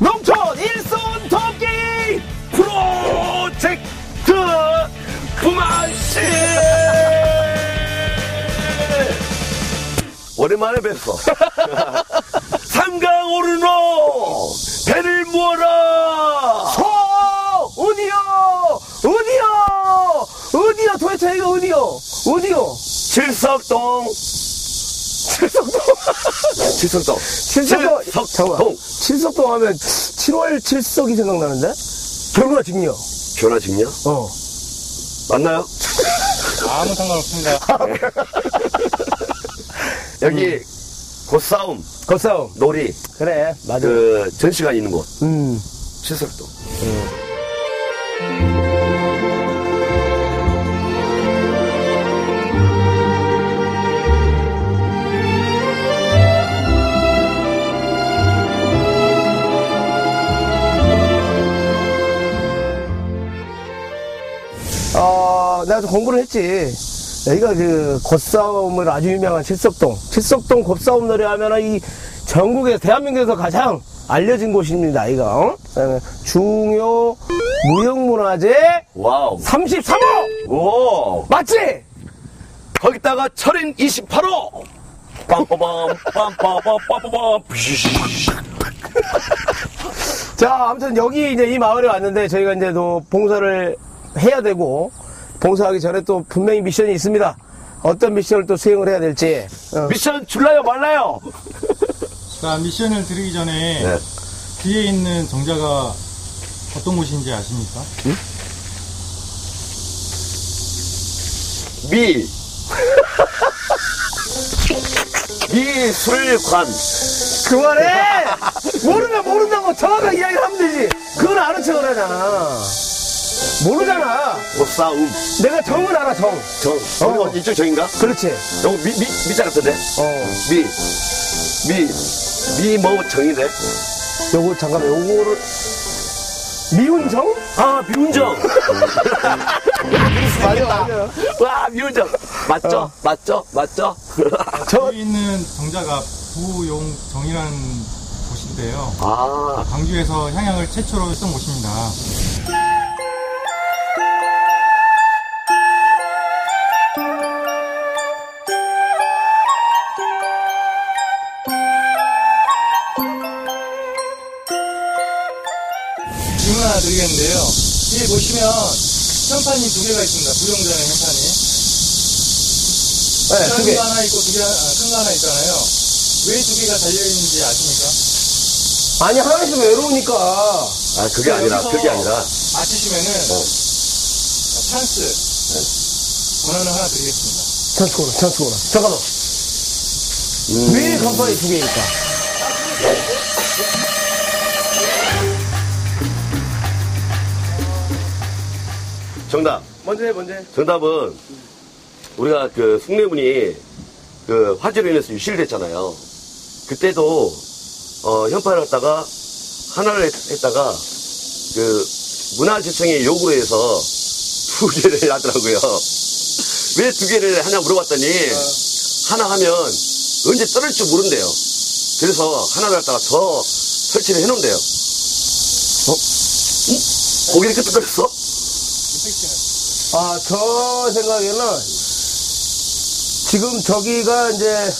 농촌 일손 돕기 프로젝트 부만씨 오랜만에 뵀어 삼강 오르노 배를 모아라 소! 어디요? 어디요? 어디요? 도대체 이거 어디요? 어디요? 칠석동 칠석동. 칠석동 칠석동. 잠깐만. 칠석동 칠석동 하면 7월 칠석이 생각나는데? 결혼하 직녀. 변화 직냐? 어. 맞나요? 아무 상관없습니다. 여기 곧싸움 겉싸움. 놀이 그래. 맞아. 그 전시가 있는 곳 음. 칠석동 어, 내가 좀 공부를 했지. 여기가 그 겉싸움을 아주 유명한 칠석동. 칠석동 겉싸움 노래 하면은 이 전국에, 대한민국에서 가장 알려진 곳입니다, 이가. 어? 중요 무형문화재 와우 33호! 오 맞지? 거기다가 철인 28호 빰빠밤 빰빠밤 빰빠밤 자, 아무튼 여기 이제 이 마을에 왔는데 저희가 이제 또 봉사를 해야 되고 봉사하기 전에 또 분명히 미션이 있습니다. 어떤 미션을 또 수행을 해야 될지. 어. 미션 줄라요 말라요 자, 미션을 드리기 전에 네. 뒤에 있는 정자가 어떤 곳인지 아십니까? 미 미술관 그만해! 모르면 모른다고 정확하게 이야기를 하면 되지. 그건 아는 척을 하잖아. 모르잖아. 꽃싸움 내가 정은 알아, 정. 정 어. 어. 이쪽 정인가? 그렇지. 요거 미, 미, 미자 같은데 어. 미 미, 미, 뭐, 정이네? 요거, 잠깐만, 요거를. 미운정? 아, 미운정! 맞아, 맞아. 와, 미운정! 맞죠? 어. 맞죠? 맞죠? 저, 뒤에 있는 정자가 부용정이라는 곳인데요. 아, 광주에서 향양을 최초로 했던 곳입니다. 하나 드리겠는데요. 뒤에 보시면 현판이 두 개가 있습니다. 부용전의 현판이. 네, 두 개. 큰거 하나 있고 두 개, 큰거 하나 있잖아요. 왜 두 개가 달려있는지 아십니까? 아니, 하나 있으면 외로우니까. 아, 그게 아니라, 그게 아니라. 맞히시면은 어. 찬스 권한을 하나 드리겠습니다. 찬스코너, 찬스코너. 잠깐만. 음. 왜 간판이 두 개일까? 정답. 먼저 해, 먼저 해. 정답은, 우리가 그, 숭례문이, 그, 화재로 인해서 유실됐잖아요. 그때도, 어, 현판을 갖다가, 하나를 했, 했다가, 그, 문화재청의 요구로 해서, 두 개를 하더라고요. 왜 두 개를 하냐 물어봤더니, 하나 하면, 언제 떨어질 줄 모른대요. 그래서, 하나를 갖다가 더 설치를 해놓은대요. 어? 응? 고기를 끄덕거렸어? 아, 저 생각에는 지금 저기가 이제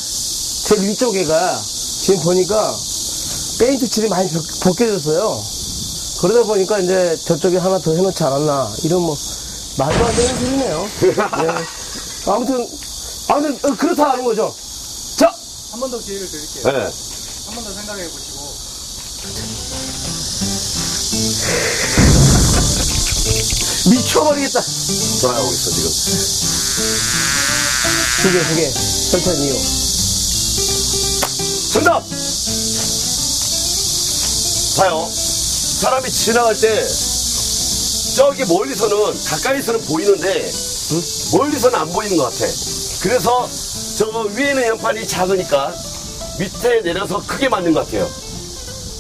제일 위쪽에가 지금 보니까 페인트 칠이 많이 벗- 벗겨졌어요. 그러다 보니까 이제 저쪽에 하나 더 해놓지 않았나. 이런 뭐, 말도 안 되는 소리네요. 네. 아무튼, 아무튼, 어, 그렇다 하는 거죠. 자! 한 번 더 기회를 드릴게요. 네. 한 번 더 생각해 보시고 미쳐버리겠다. 전화하고 있어, 지금. 두 개, 두 개. 설천 이유. 정답! 봐요. 사람이 지나갈 때, 저기 멀리서는, 가까이서는 보이는데, 멀리서는 안 보이는 것 같아. 그래서, 저 위에는 연판이 작으니까, 밑에 내려서 크게 맞는 것 같아요.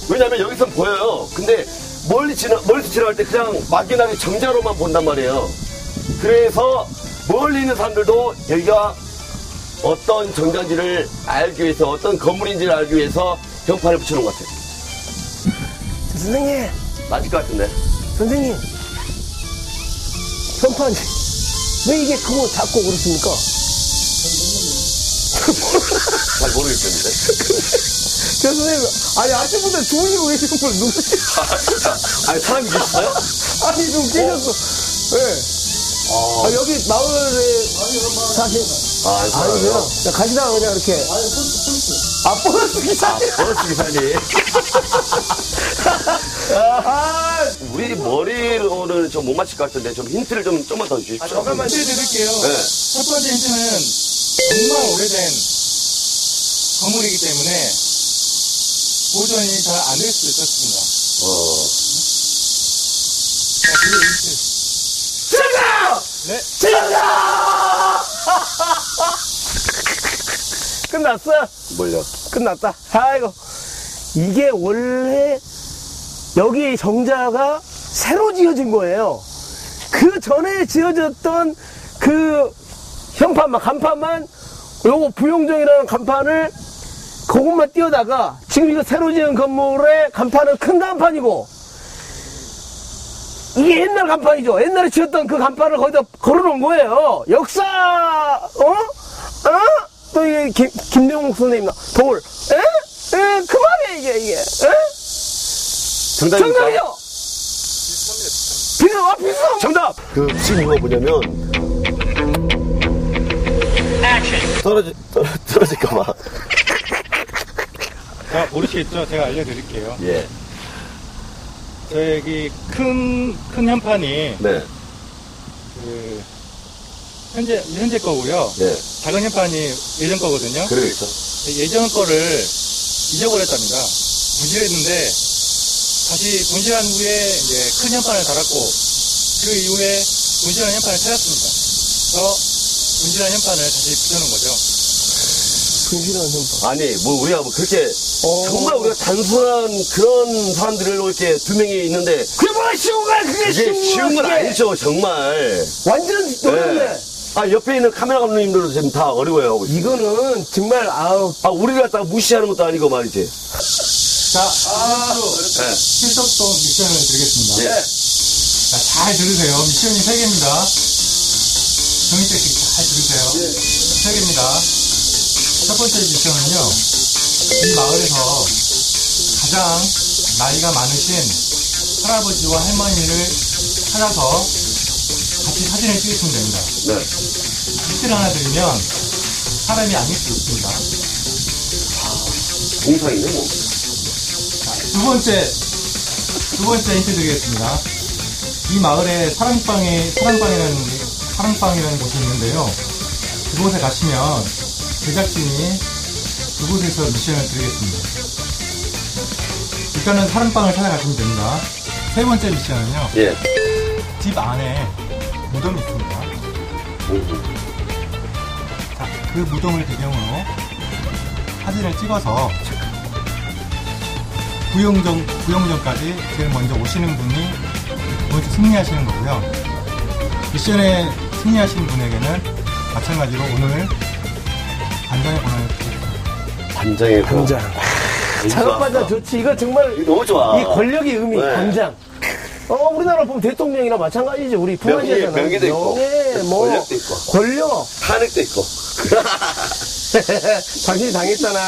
왜냐면 여기선 보여요. 근데, 멀리 지나, 멀리서 지나갈 때 그냥 막연하게 정자로만 본단 말이에요. 그래서, 멀리 있는 사람들도 여기가 어떤 정자인지를 알기 위해서 어떤 건물인지를 알기 위해서 경판을 붙여놓은 것 같아요. 선생님, 맞을 것 같은데. 선생님. 현판, 왜 이게 그거 잡고 그렇습니까? 잘 모르겠는데. 저 선생님, 아니, 아침부터 주무시고 계신 분 누구지? 아, 진짜. 아니, 사람이 계셨어요? 아니, 좀 깨졌어. 예. 어. 아, 여기 마을에 사신, 아. 아니세요? 그냥 가시다가 그냥 이렇게. 아, 버스 기사. 버스 기사님. 아, 우리 머리로는 좀 못 맞힐 것 같은데, 좀 힌트를 좀, 좀만 더 주십시오. 잠깐만. 힌트 드릴게요. 네. 첫 번째 힌트는 정말 오래된 건물이기 때문에 보존이 잘 안 될 수도 있었습니다. 어. 자, 그리고 힌트. 정답! 네. 정답! 끝났어? 뭘요? 끝났다. 아이고. 이게 원래 여기 정자가 새로 지어진 거예요. 그 전에 지어졌던 그 현판만, 간판만, 요거 부용정이라는 간판을 그것만 띄우다가 지금 이거 새로 지은 건물의 간판은 큰 간판이고 이게 옛날 간판이죠. 옛날에 지었던 그 간판을 거기다 걸어놓은 거예요. 역사, 어? 어? 또 이게 김, 김명욱 선생님, 나- 돌. 에? 에? 그만해, 이게, 이게. 에? 정답입니까? 정답이요! 비슷, 아, 비슷! 정답! 그, 지금 이거 뭐냐면, 떨어지, 떨어, 떨어질까봐. 자, 모르시겠죠? 제가 알려드릴게요. 예. 저기 큰, 큰 현판이 네. 그 현재, 현재 거고요. 네. 작은 현판이 예전 거거든요. 그러겠죠. 예전 거를 잊어버렸답니다. 분실했는데 다시 분실한 후에 이제 큰 현판을 달았고 그 이후에 분실한 현판을 찾았습니다. 그래서 분실한 현판을 다시 붙여놓은 거죠. 분실한 현판. 아니, 뭐, 우리가 뭐 그렇게, 어. 정말 우리가 단순한 그런 사람들을 이렇게 두 명이 있는데, 그게 뭐가 쉬운 거야, 그게 이게 쉬운 거야. 쉬운 건 그게. 아니죠, 정말. 완전 어렵네. 네. 아, 옆에 있는 카메라 감독님들도 지금 다 어려워요. 이거는 정말, 아우, 아, 우리를 갖다가 무시하는 것도 아니고 말이지. 자, 실수로 네. 실속도 미션을 드리겠습니다. 예. 자, 잘 들으세요. 미션이 세 개입니다. 정희택 씨잘 들으세요. 세 개입니다. 첫 번째 미션은요. 이 마을에서 가장 나이가 많으신 할아버지와 할머니를 찾아서 같이 사진을 찍으시면 됩니다. 네. 힌트를 하나 드리면 사람이 아닐 수 있습니다. 공상이네, 뭐. 두 번째, 두 번째 힌트 드리겠습니다. 이 마을에 사랑방에, 사랑방이라는, 사랑방이라는 곳이 있는데요. 그곳에 가시면 제작진이 그곳에서 미션을 드리겠습니다. 일단은 사랑방을 찾아가시면 됩니다. 세 번째 미션은요. 예. 집 안에 무덤이 있습니다. 자, 그 무덤을 배경으로 사진을 찍어서 구용정, 구용정까지 제일 먼저 오시는 분이 먼저 승리하시는 거고요. 미션에 승리하신 분에게는 마찬가지로 오늘 반장의 권한을 드립니다. 반장의 당장. 작업반장 좋지. 이거 정말, 이거 너무 좋아. 이 권력의 의미, 네. 당장. 어, 우리나라 보면 대통령이나 마찬가지지. 우리. 명예, 명예도 있고. 명예, 뭐. 권력도 있고. 권력. 탄핵도 있고. 당신이 당했잖아.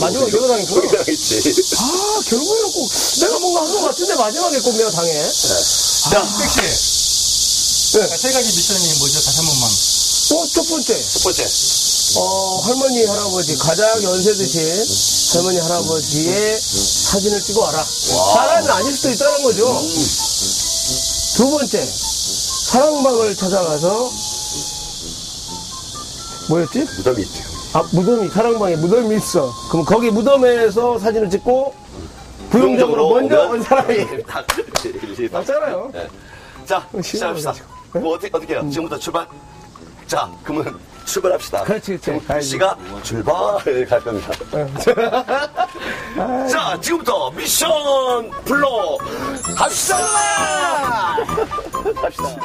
마지막에 이거- 이거 당했구나. 이거 당했지. 아, 결국에는 꼭 내가 뭔가 한 것 같은데 마지막에 꼭 내가 당해. 자, 택 씨. 네. 자, 세 가지 미션이 뭐죠? 다시 한 번만. 또첫 번째. 첫 번째. 어, 할머니, 할아버지, 가장 연세 드신 할머니, 할아버지의 사진을 찍어 와라. 사람이 아닐 수도 있다는 거죠. 두 번째, 사랑방을 찾아가서, 뭐였지? 무덤이 있대요. 아, 무덤이, 사랑방에 무덤이 있어. 그럼 거기 무덤에서 사진을 찍고, 부용적으로 먼저 온 사람이. 맞잖아요. 네. 자, 시작합시다. 뭐 어떻게, 어떻게 해요? 지금부터 출발? 자, 그러면 출발합시다. 그렇지, 그렇지. 지금 가야지. 씨가 출발을 갈 겁니다. 자, 지금부터 미션 불러 갑시다! 갑시다.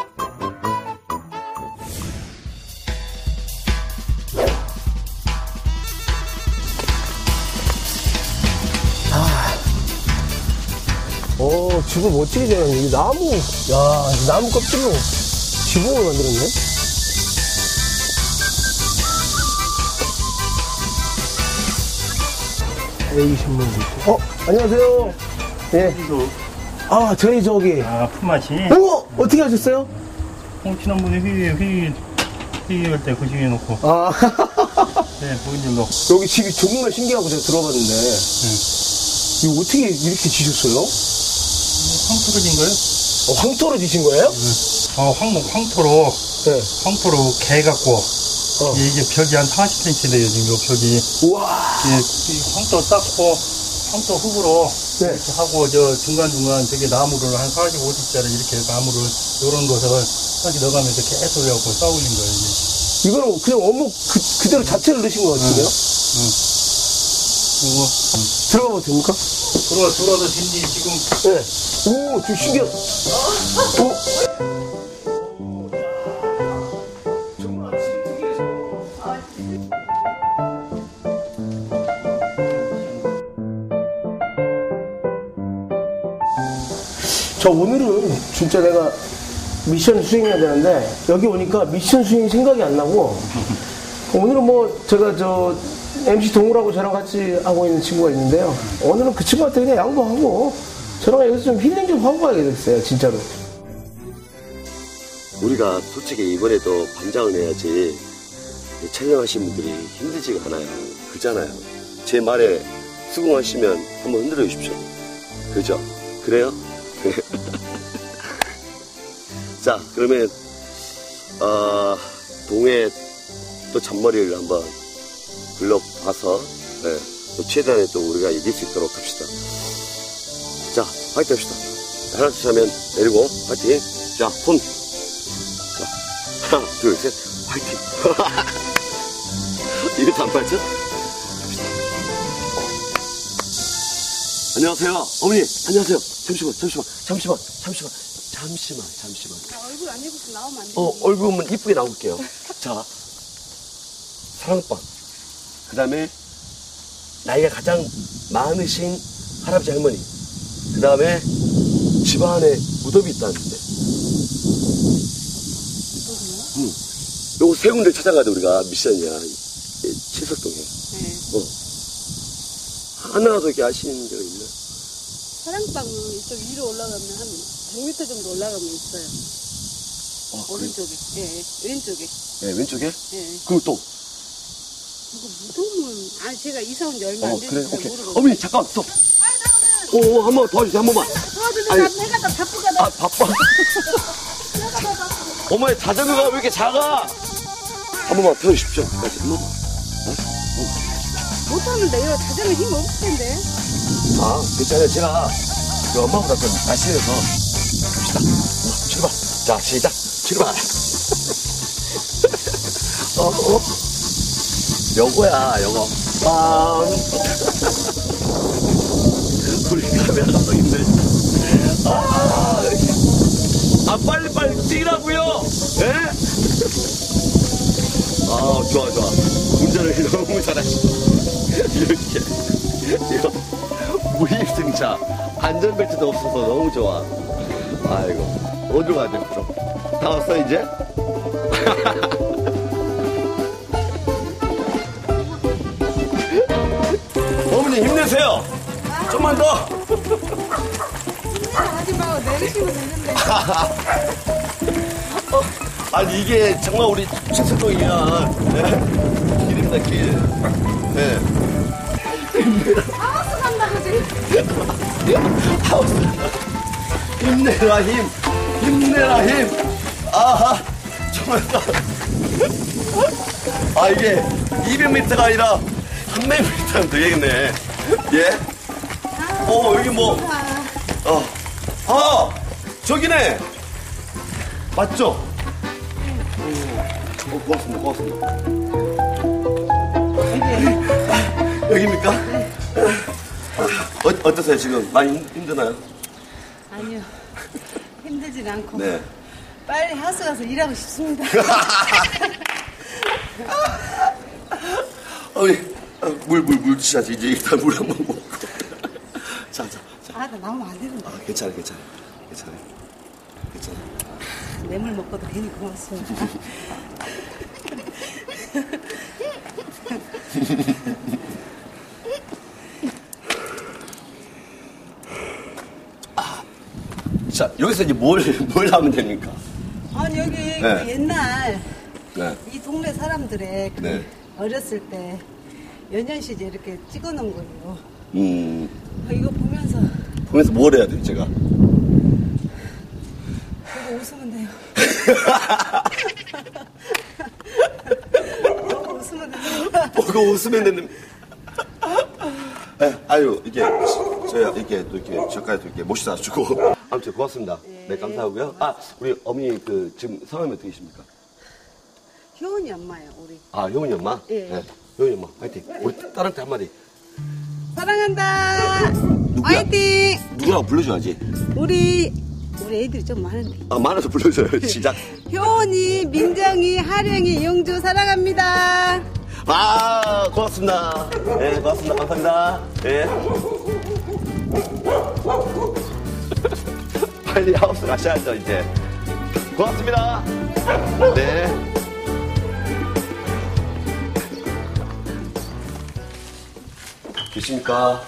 오, 집을 멋지게 지었네. 이 나무, 야, 이 나무 껍질로 지붕을 만들었네. 애기 신문도 있고. 어, 안녕하세요. 예. 아, 저희 저기. 아, 품맛이 오! 어떻게 하셨어요? 홍신원분이 휘, 휘, 휘할 때 구식해 놓고, 아, 네, 부인님도. 여기 집이 정말 신기하고 제가 들어봤는데. 이거 어떻게 이렇게 지셨어요? 황토로 진 거예요? 어, 황토로 지신 거예요? 어, 황, 황토로, 네. 황토로 개 갖고, 어. 이게 벽이 한 40cm 돼요, 지금 요 벽이. 우와. 예, 이 황토 쌓고, 황토 흙으로 네. 이렇게 하고, 저 중간중간 저기 나무를 한 40, 50짜리 이렇게 나무를, 요런 것을 이렇게 넣어가면서 계속 해갖고 쌓 올린 거예요, 이게. 이거는 그냥 어묵 그, 그대로 자체를 넣으신 것 같은데요? 이거, 들어가 봐도 됩니까? 들어, 들어도 된지 지금 네. 오, 저 신기하다. 오. 저 오늘은 진짜 내가 미션 수행해야 되는데 여기 오니까 미션 수행 생각이 안 나고 오늘은 뭐 제가 저 MC 동물하고 저랑 같이 하고 있는 친구가 있는데요. 오늘은 그 친구한테 그냥 양보하고 저랑 여기서 좀 힐링 좀 하고 가게 됐어요, 진짜로. 우리가 솔직히 이번에도 반장을 내야지 촬영하신 분들이 힘들지가 않아요. 그잖아요. 제 말에 수긍하시면 한번 흔들어 주십시오. 그죠? 그래요? 자, 그러면, 어, 동해 또 잔머리를 한번 불러봐서, 네, 또 최대한의 또 우리가 이길 수 있도록 합시다. 자, 화이팅 합시다. 하나, 둘, 셋 하면 내리고, 화이팅. 자, 손. 자, 하나, 둘, 셋. 이것도 안 맞죠? 안녕하세요. 어머니, 안녕하세요. 잠시만, 잠시만, 잠시만, 잠시만, 잠시만, 잠시만. 얼굴 안 예쁘게 나오면 안 돼. 어, 얼굴은 이쁘게 나올게요. 자, 사랑방. 그 다음에, 나이가 가장 많으신 할아버지 할머니. 그 다음에, 집안에 무덤이 있다는데. 응. 요거 세 군데 찾아가야 돼, 우리가. 미션이야. 이- 칠석동에. 네. 어. 하나 더 이렇게 아시는 데가 있나? 사랑방은 이쪽 위로 올라가면 한 100m 정도 올라가면 있어요. 어, 그래? 오른쪽에. 예, 예. 왼쪽에. 네, 왼쪽에? 예. 그리고 또. 이거 무덤은, 아, 제가 이사 온 지 얼마 어, 안 돼서 그래, 잘 오케이. 어머니, 잠깐, 또. 오, 오, 한번 도와주세요, 한 번만. 도와주세요. 아니. 내가 다 바쁘거든. 아, 바빠. 어머니, 자전거가 왜 이렇게 작아? 한 번만 태워주십시오. 다시 한 번만. 못하는데요. 자전거 힘 없을 텐데. 아, 괜찮아요. 제가 그 엄마보다 좀 날씬해서 갑시다. 어, 출발. 자, 시작. 출발. 어, 어. 요거야, 요거. 빵. 우리 카메라 감독님들. 아, 아, 빨리빨리 뛰라고요 예? 아, 좋아, 좋아. 운전을 너무 잘하시고. 이렇게. 이거, 무입승차. 안전벨트도 없어서 너무 좋아. 아이고. 어디로 가야 돼, 그럼? 다 왔어, 이제? 어머니, 힘내세요. 좀만 더. 하지 마. 내리시면 되는데. 아니, 이게 정말 우리 최석동이야. 네? 길입니다, 길. 네. 하우스 간다고 지금. 하우스. 힘내라, 힘. 힘내라, 힘. 아하. 정말. 아, 이게 200m가 아니라 300m는 되겠네. 예? 어, 여기 뭐. 어. 아! 저기네! 맞죠? 어, 고맙습니다, 고맙습니다. 여기입니까? 어, 어떠세요, 지금? 많이 힘- 힘드나요? 아니요. 힘들진 않고. 네. 빨리 하우스 가서 일하고 싶습니다. 어, 우리, 어, 물, 물, 물 드셔야지. 이제 일단 물 한 번 먹고. 자, 자, 자. 아, 나 나오면 안 되는데. 아, 괜찮아, 괜찮아. 괜찮아. 괜찮아. 뇌물 먹고도 괜히 고맙습니다. 여기서 이제 뭘, 뭘 하면 됩니까? 아니, 여기 네. 그 옛날 네. 이 동네 사람들의 그 네. 어렸을 때 연년 시제 이렇게 찍어 놓은 거예요. 음, 아, 이거 보면서 보면서 뭘 해야 돼요, 제가? 보고 웃으면 돼요. 보고 웃으면 돼요. 보고 웃으면 되는. 네, 아유, 이게, 저희 이렇게 또 이렇게 저까지 또 이렇게 모시다 주고. 아무튼 고맙습니다. 네, 감사하고요. 아, 우리 어머니 그 지금 성함이 어떻게 계십니까? 효은이 엄마요, 우리. 아, 효은이 엄마? 예. 네. 효은이 엄마, 화이팅. 우리 딸한테 한마디. 사랑한다. 누구야? 화이팅. 누구라고 불러줘야지. 우리 우리 애들이 좀 많은데. 아, 많아서 불러줘요. 시작. 효은이, 민정이, 하령이, 영주 사랑합니다. 아, 고맙습니다. 네, 고맙습니다. 감사합니다. 네. 빨리 하우스 가셔야죠, 이제. 고맙습니다. 네. 계십니까?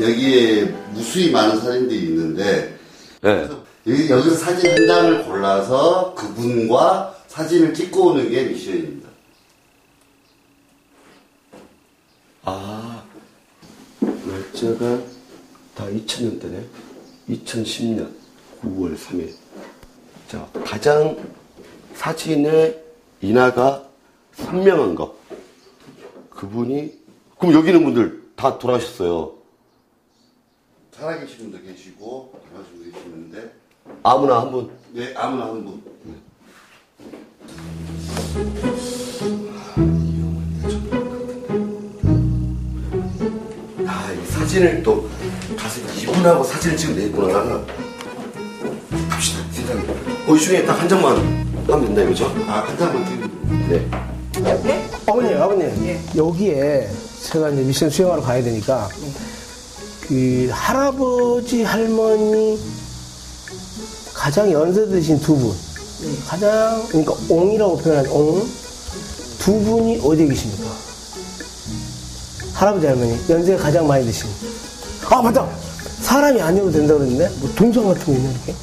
여기에 무수히 많은 사진들이 있는데 네. 여기, 여기서 사진 한 장을 골라서 그분과 사진을 찍고 오는 게 미션입니다. 아 날짜가 다 2000년대네 2010년 9월 3일 자 가장 사진의 인화가 선명한 거 그분이 그럼 여기 있는 분들 다 돌아가셨어요 살아계신 분도 계시고 돌아가신 분도 계시는데 아무나 한 분 네 아무나 한 분. 아, 이 사진을 또 가서 이분하고 사진을 찍으면 되겠구나. 갑시다, 세상에. 어, 이 중에 딱 한 장만 하면 된다, 이거죠? 아 한 장만 찍으면 네. 어머니, 아버님, 여기에 제가 이제 미션 수행하러 가야 되니까, 그, 할아버지, 할머니, 가장 연세 드신 두 분, 가장, 그러니까 옹이라고 표현한 옹, 두 분이 어디에 계십니까? 할아버지, 할머니, 연세가 가장 많이 드신. 아, 맞다! 사람이 아니어도 된다 그랬는데? 뭐, 동상 같은 거 있나, 이렇게?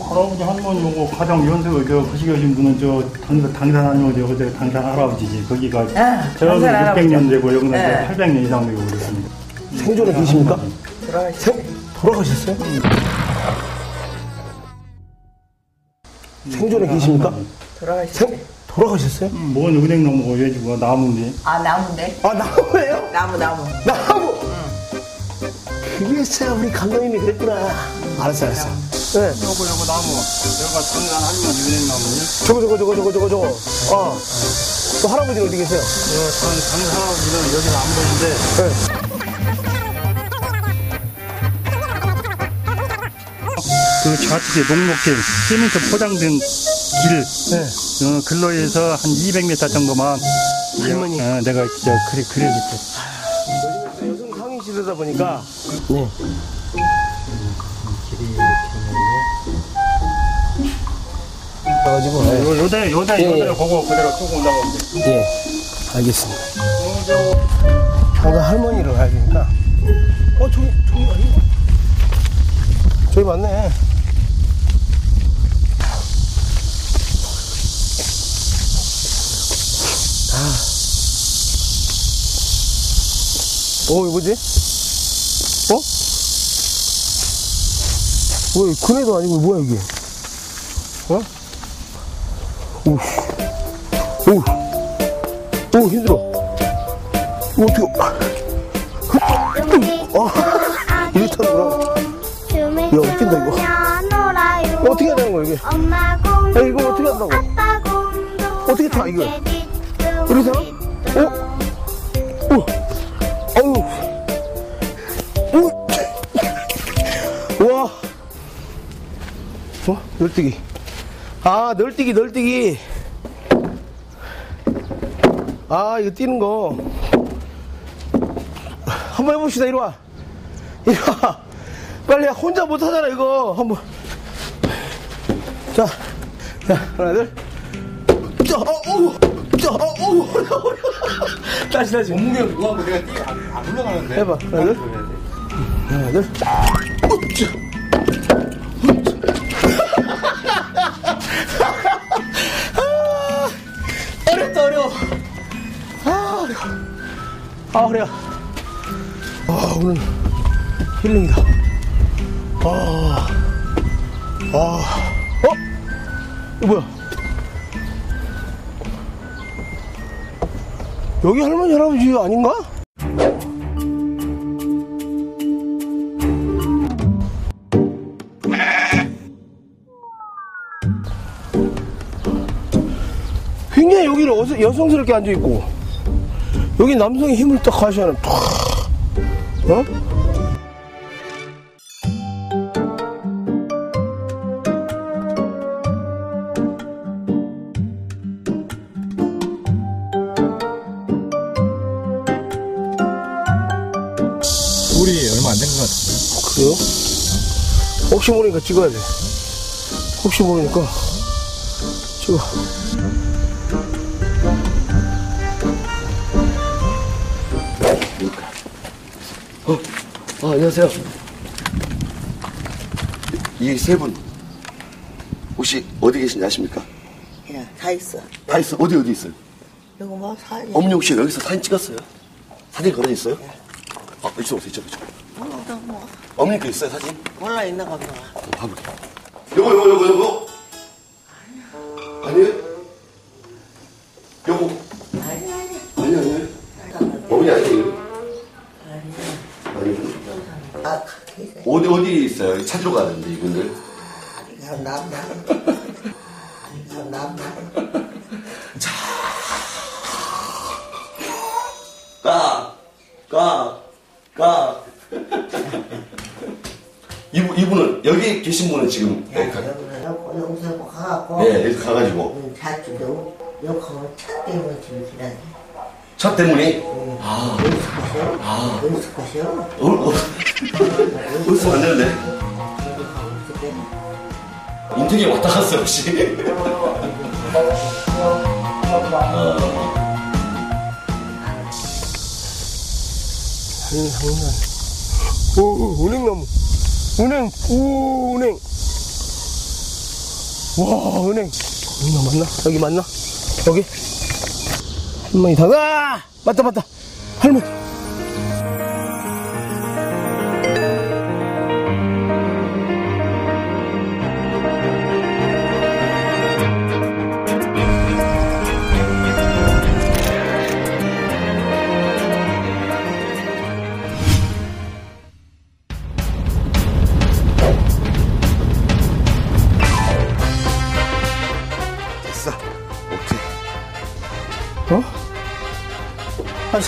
할아버지 할머니 오고 가장 연세가 저 거시기하신 분은 저 당, 당산 아니고 저, 저 당산 할아버지지 거기가 아, 저는 당산 할아버지. 600년 되고 여기는 네. 800년 이상 되고 그렇습니다. 생존에 계십니까? 돌아가셨어요. 생, 돌아가셨어요? 생존에 계십니까? 돌아가셨어요. 생, 돌아가셨어요? 뭔 은행 나무가 해주고 나무인데 아 나무인데? 아, 나무예요? 나무 나무. 나무! 그게 진짜 우리 감독님이 그랬구나. 알았어, 알았어. 네. 요거 요거 나무 여기가 당산 할머니 은행 나무니 저거, 저거, 저거, 저거, 저거, 저거. 어. 또 할아버지는 어디 계세요? 저 할아버지는 여기는 안 보이는데 네. 그 좌측에 녹록길 시멘트 포장된 길 네. 어, 근로에서 한 200m 정도만 할머니. 어, 내가 저 그래 그려줄게 요즘에 여성 상인 시대다 보니까. 네. 그래가지고, 네. 요, 요대 요대 예, 예. 보고 그대로 쭉 올라가면 돼 예, 알겠습니다. 항상 할머니를 가야 되니까. 어, 저기, 저기 아닌가? 저기 맞네. 어, 이거 뭐지? 어? 왜, 그네도 아니고, 뭐야, 이게? 어? 오씨. 오, 오, 힘들어. 어떻게, 어, 이렇게 타는구나. 야, 웃긴다, 이거. 어떻게 해야 되는 거야, 이게? 야, 이거 어떻게 한다고? 어떻게 타, 이거? 이렇게 타? 어? 오, 어 어? 널뛰기. 아, 널뛰기, 널뛰기. 아, 이거 뛰는 거. 한번 해봅시다, 이리 와. 이리 와. 빨리, 혼자 못 하잖아, 이거. 한번. 자, 자, 하나, 둘. 자, 어, 어, 자, 어, 어, 다시, 다시. 몸무게가 누구하고 내가 뛰, 안, 안 올라가는데. 해봐. 하나, 둘. 하나, 둘. 우짜. 아, 어려워. 아, 오늘 힐링이다. 아, 아, 어? 이거 뭐야? 여기 할머니, 할아버지 아닌가? 굉장히 여기를 여성스럽게 앉아있고, 여기 남성의 힘을 딱 가시하는, 탁, 어? 우리 얼마 안 된 것 같아. 그래요? 혹시 모르니까 찍어야 돼. 혹시 모르니까 찍어. 어, 아, 안녕하세요. 이 세 분, 혹시 어디 계신지 아십니까? 야, 다 있어. 다 있어. 어디, 어디 있어요? 이거 뭐 사진. 어머니 혹시 여기서 사진 찍었어요? 사진 걸어 있어요? 아, 이쪽 오세요, 이쪽, 이쪽. 어, 나 뭐, 어머니 거 있어요, 사진? 몰라 있나 보다. 한번 봐볼게. 요거, 요거, 요거, 요거. 아니에요? 요거. 아니, 아니. 아니, 아니에요? 어머니? 아니에요? 아, 가게 있 어. 어디, 어디 있어요? 찾으러 가야 되는데, 이분들. 아니가 남나. 아니가 남나. 까, 까, 까. 이분, 이분은, 여기 계신 분은 지금, 네, 가, 여기서 여기, 여기서 뭐 가갖고. 네, 여기 가가지고. 응, 자주도 여기 가면 차 때문에 지금 기다려. 차 때문에, 아. 연습 것이요? 아. 연습 것이요? 어, 어, 웃으면 안 되는데. 인터넷 왔다 갔어, 혹시? 아니, 장난. 오, 오, 은행 나무. 은행, 오, 은행. 와, 은행. 은행 맞나? 여기 맞나? 여기? 할머니 다, 아! 맞다, 맞다. 할머니.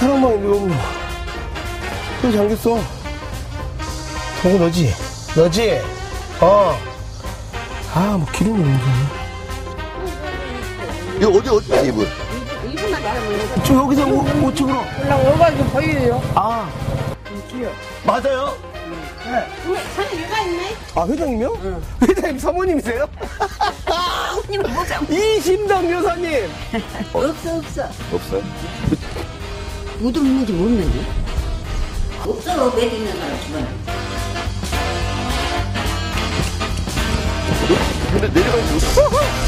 왜 없노? 왜 잠겼어? 저거 너지? 너지? 어. 아, 뭐 기름이 없네. 이거 어디, 어디, 이분? 이분만 말하면 저 여기서 우, 우측으로. 올라오가지고 보여요. 아. 맞아요? 사진 얘가 있네. 아, 회장님이요? 회장님 사모님이세요? 사모님은 뭐죠? 이심당 여사님! 없어 없어. 없어요? 무덤 있는지 모르는데. 없어, 몇 있는 사람 집은. 근데 내려가면